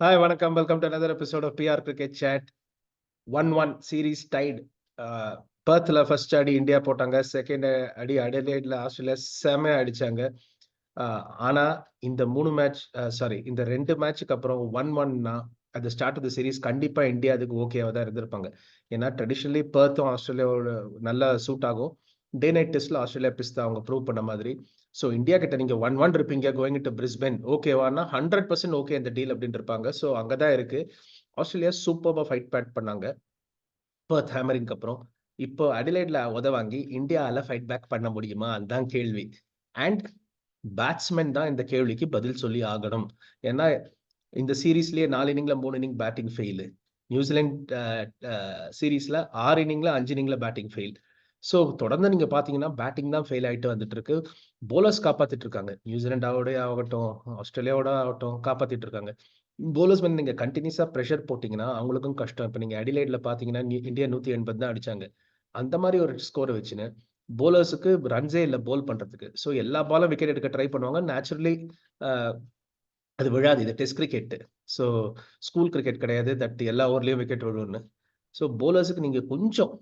Hi வணக்கம். Welcome to another episode of BR cricket chat one one series tight பர்த்தில் first அடி India போட்டாங்க. Second அடி அடலைட்ல Australia செமையா அடிச்சாங்க. Uh, ஆனால் இந்த மூணு மேட்ச் சாரி uh, இந்த ரெண்டு மேட்ச்சுக்கு அப்புறம் ஒன் ஒன்னா at the start of the series கண்டிப்பாக இந்தியா அதுக்கு ஓகேவாக தான் இருந்திருப்பாங்க. ஏன்னா ட்ரெடிஷ்னலி பர்த்தும் ஆஸ்திரேலியாவோட நல்லா சூட் ஆகும். டே நைட் டெஸ்ட்ல ஆஸ்திரேலியா பிஸ்தா தான் அவங்க ப்ரூவ் பண்ண மாதிரி. ஸோ இந்தியா கிட்ட நீங்க ஒன் ஒன் இருப்பீங்க கோயிங் டு பிரிஸ்பென் ஓகேவானா ஹண்ட்ரட் பர்சன்ட் ஓகே இந்த டீல் அப்படின்னு இருப்பாங்க. ஸோ அங்கதான் இருக்கு. ஆஸ்திரேலியா சூப்பர்பா ஃபைட் பேட் பண்ணாங்க. பர்த் ஹேமரிங்க்கு அப்புறம். இப்போ அடிலைட்ல உத வாங்கி இந்தியால ஃபைட் பேக் பண்ண முடியுமா? அதுதான் கேள்வி. அண்ட் பேட்ஸ்மேன் தான் இந்த கேள்விக்கு பதில் சொல்லி ஆகணும். ஏன்னா இந்த சீரீஸ்லயே நாலு இன்னிங்ல மூணு இன்னிங் பேட்டிங் ஃபெயிலு நியூசிலாந்து சீரீஸ்ல ஆறு இன்னிங்ல அஞ்சு இன்னிங்ல பேட்டிங் ஃபெயில் ஸோ தொடர்ந்து நீங்கள் பார்த்தீங்கன்னா பேட்டிங் தான் ஃபெயில் ஆகிட்டு வந்துட்டு இருக்கு போலர்ஸ் காப்பாற்றிட்டு இருக்காங்க நியூசிலாண்டாவோட ஆகட்டும் ஆஸ்திரேலியாவோட ஆகட்டும் காப்பாற்றிட்டு இருக்காங்க போலர்ஸ் வந்து நீங்கள் கண்டினியூஸாக ப்ரெஷர் போட்டிங்கன்னா அவங்களுக்கும் கஷ்டம். இப்போ நீங்கள் அடிலைட்ல பார்த்தீங்கன்னா இந்தியா நூற்றி எண்பது தான் அடிச்சாங்க. அந்த மாதிரி ஒரு ஸ்கோரை வச்சுன்னு போலர்ஸுக்கு ரன்ஸே இல்லை போல் பண்ணுறதுக்கு ஸோ எல்லா பாலும் விக்கெட் எடுக்க ட்ரை பண்ணுவாங்க. நேச்சுரலி அது விழாது. இது test cricket so school cricket கிடையாது. தட் எல்லா ஓவர்லேயும் விக்கெட் விழுன்னு ஸோ போலர்ஸுக்கு நீங்கள் கொஞ்சம்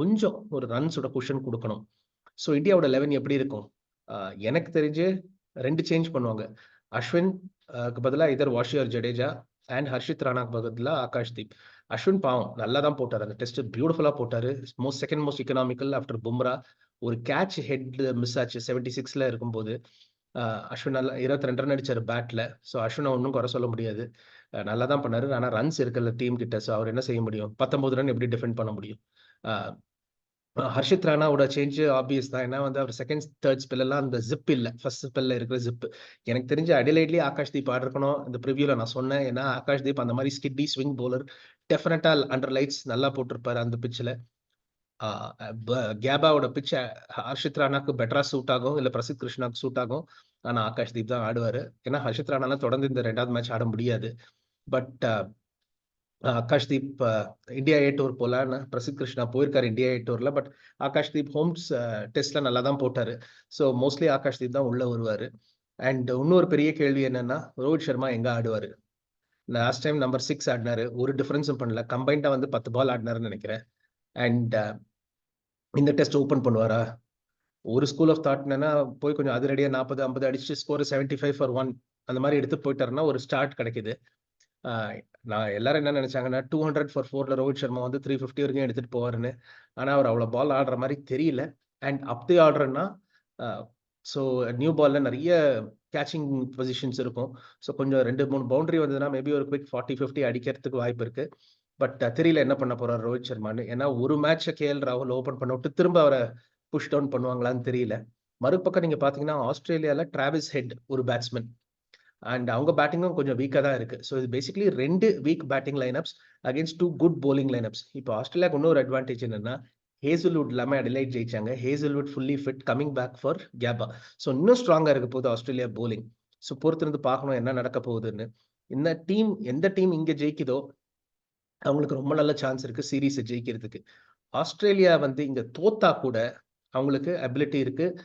கொஞ்சம் ஒரு ரன்ஸோட குஷன் கொடுக்கணும். ஸோ இந்தியாவோட லெவன் எப்படி இருக்கும்? எனக்கு தெரிஞ்சு ரெண்டு சேஞ்ச் பண்ணுவாங்க. அஸ்வின் பதிலாக இதர் வாஷியர் ஜடேஜா அண்ட் ஹர்ஷித் ராணாக்கு பதிலாக ஆகாஷ் தீப் அஸ்வின் பாவம் நல்லா தான் போட்டார். அந்த டெஸ்ட் பியூட்டிஃபுல்லாக போட்டார். Most second most economical after Bumrah ஒரு கேட்ச் ஹெட் மிஸ் ஆச்சு. செவன்டி சிக்ஸில் இருக்கும்போது அஸ்வின் நல்லா இருபத்தி ரெண்டு ரன் அடித்தார் பேட்டில் ஸோ அஸ்வினை ஒன்றும் குறை சொல்ல முடியாது. நல்லா தான் பண்ணார். ஆனால் ரன்ஸ் இருக்குல்ல டீம் கிட்ட. ஸோ அவர் என்ன செய்ய முடியும்? பத்தொம்பது ரன் எப்படி டிஃபெண்ட் பண்ண முடியும்? ஹர்ஷித் ராணாவோட சேஞ்ச் ஆப்வியஸ் தான். ஏன்னா வந்து அவர் செகண்ட் தேர்ட் ஸ்பெல்லாம் அந்த ஜிப் இல்லை. ஃபர்ஸ்ட் ஸ்பெல்ல இருக்கிற ஜிப் எனக்கு தெரிஞ்ச அடிலைட்லி ஆகாஷ் தீப் ஆடிருக்கணும். இந்த ப்ரிவியூல நான் சொன்னேன். ஏன்னா ஆகாஷ் தீப் அந்த மாதிரி skiddy swing bowler definitely under lights நல்லா போட்டிருப்பாரு அந்த பிச்சில் கேபாவோட பிச் ஹர்ஷித் ராணாக்கு பெட்டரா சூட் ஆகும். இல்லை பிரசித் கிருஷ்ணாக்கு சூட் ஆகும். ஆனால் ஆகாஷ் தீப் தான் ஆடுவார். ஏன்னா ஹர்ஷித் ராணாலாம் தொடர்ந்து இந்த ரெண்டாவது மேட்ச் ஆட முடியாது. But Akash Deep India A tour போலான்னு. பிரசித் கிருஷ்ணா போயிருக்காரு இந்தியா ஏ டூர்ல பட் ஆகாஷ் தீப் ஹோம்ஸ் டெஸ்ட்ல நல்லா தான் போட்டாரு. ஸோ மோஸ்ட்லி ஆகாஷ் தீப் தான் உள்ள வருவாரு. அண்ட் இன்னொரு பெரிய கேள்வி என்னன்னா ரோஹித் சர்மா எங்க ஆடுவாரு? லாஸ்ட் டைம் நம்பர் சிக்ஸ் ஆடினாரு. ஒரு டிஃபரன்ஸும் பண்ணல. கம்பைண்டா வந்து பத்து பால் ஆடினாருன்னு நினைக்கிறேன். அண்ட் இந்த டெஸ்ட் ஓப்பன் பண்ணுவாரா? ஒரு ஸ்கூல் ஆஃப் தாட் என்னன்னா போய் கொஞ்சம் அதிரடியா நாற்பது ஐம்பது அடிச்சு score seventy five for one அந்த மாதிரி எடுத்து போயிட்டாருன்னா ஒரு ஸ்டார்ட் கிடைக்குது. நான் எல்லாரும் என்ன நினைச்சாங்கன்னா டூ ஹண்ட்ரட் ஃபார் ஃபோர்ல ரோஹித் சர்மா வந்து த்ரீ ஃபிஃப்டி வரைக்கும் எடுத்துட்டு போவாருன்னு. ஆனா அவர் அவ்வளவு பால் ஆடுற மாதிரி தெரியல. அண்ட் அப்படி ஆடுறேன்னா ஸோ நியூ பால்ல நிறைய கேச்சிங் பொசிஷன்ஸ் இருக்கும். ஸோ கொஞ்சம் ரெண்டு மூணு பவுண்டரி வந்ததுன்னா மேபி ஒரு குவிக் ஃபார்ட்டி ஃபிஃப்டி அடிக்கிறதுக்கு வாய்ப்பு இருக்கு. பட் தெரியல என்ன பண்ண போறாரு ரோஹித் சர்மான்னு. ஏன்னா ஒரு மேட்சை கேஎல் ராகுல் ஓபன் பண்ண விட்டு திரும்ப அவரை புஷ் டவுன் பண்ணுவாங்களான்னு தெரியல. மறுபக்கம் நீங்க பாத்தீங்கன்னா ஆஸ்திரேலியால டிராவிஸ் ஹெட் ஒரு பேட்ஸ்மேன் அண்ட் அவங்க பேட்டிங்கும் கொஞ்சம் வீக்காக தான் இருக்குது ஸோ இது பேசிக்கலி ரெண்டு weak batting lineups against two good bowling lineups இப்போ ஆஸ்திரேலியாவுக்கு இன்னொரு அட்வான்டேஜ் என்னன்னா ஹேசல்வுட் இல்லாமல் அடிலைட் ஜெயிச்சாங்க. Hazlewood fully fit coming back for Gabba so இன்னும் ஸ்ட்ராங்காக இருக்க போகுது ஆஸ்திரேலியா போலிங் ஸோ பொறுத்திருந்து பார்க்கணும் என்ன நடக்க போகுதுன்னு. இந்த டீம் எந்த டீம் இங்கே ஜெயிக்குதோ அவங்களுக்கு ரொம்ப நல்ல சான்ஸ் இருக்குது சீரீஸை ஜெயிக்கிறதுக்கு. ஆஸ்திரேலியா வந்து இங்கே தோத்தா கூட அவங்களுக்கு அபிலிட்டி இருக்குது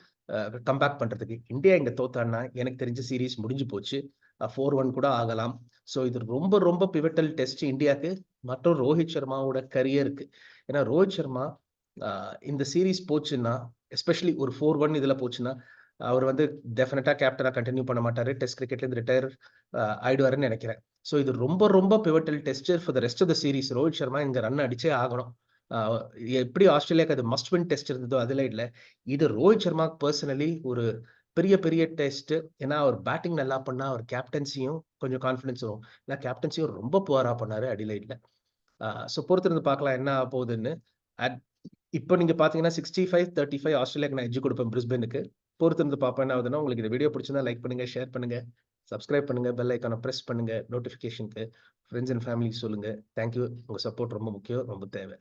கம்பேக் பண்ணுறதுக்கு இந்தியா இங்கே தோத்தான்னா எனக்கு தெரிஞ்ச சீரீஸ் முடிஞ்சு போச்சு. ஃபோர் ஒன் கூட ஆகலாம். ஸோ இது ரொம்ப ரொம்ப பிவட்டல் டெஸ்ட் இந்தியாவுக்கு. மற்றும் ரோஹித் சர்மாவோட கரியருக்கு ஏன்னா ரோஹித் சர்மா இந்த சீரீஸ் போச்சுன்னா எஸ்பெஷலி ஒரு ஃபோர் ஒன் இதில் போச்சுன்னா அவர் வந்து டெஃபினட்டாக கேப்டனாக கண்டினியூ பண்ண மாட்டார். டெஸ்ட் கிரிக்கெட்லேருந்து ரிட்டையர் ஆயிடுவாருன்னு நினைக்கிறேன். ஸோ இது ரொம்ப ரொம்ப pivotal test for the rest of the series Rohit Sharma இங்கே ரன் அடிச்சே ஆகணும். எப்படி ஆஸ்திரேலியாவுக்கு அது மஸ்ட் வின் டெஸ்ட் இருந்ததோ அதெல்லாம் இல்லை. இது ரோஹித் சர்மாக்கு பர்சனலி ஒரு பெரிய பெரிய டெஸ்ட் ஏன்னா அவர் பேட்டிங் நல்லா பண்ணா அவர் கேப்டன்சியும் கொஞ்சம் கான்ஃபிடன்ஸ் வரும். ஏன்னா கேப்டன்சியும் ரொம்ப புவரா பண்ணாரு அடிலைட்ல ஸோ பொறுத்திருந்து பார்க்கலாம் என்ன ஆக போகுதுன்னு. அட் இப்போ நீங்க பாத்தீங்கன்னா சிக்ஸ்டி ஃபைவ் தேர்ட்டி ஃபைவ் ஆஸ்திரேலியாக்கு நான் எஜ்ஜு கொடுப்பேன் பிரிஸ்பெனுக்கு பொறுத்திருந்து பார்ப்பேன் என்ன ஆகுதுன்னா உங்களுக்கு இந்த வீடியோ பிடிச்சிருந்தா லைக் பண்ணுங்க ஷேர் பண்ணுங்க சப்ஸ்கிரைப் பண்ணுங்க பெல் ஐக்கானை ப்ரெஸ் பண்ணுங்க நோட்டிஃபிகேஷனுக்கு ஃப்ரெண்ட்ஸ் அண்ட் ஃபேமிலி சொல்லுங்க. தேங்க்யூ உங்க சப்போர்ட் ரொம்ப முக்கியம் ரொம்ப தேவை.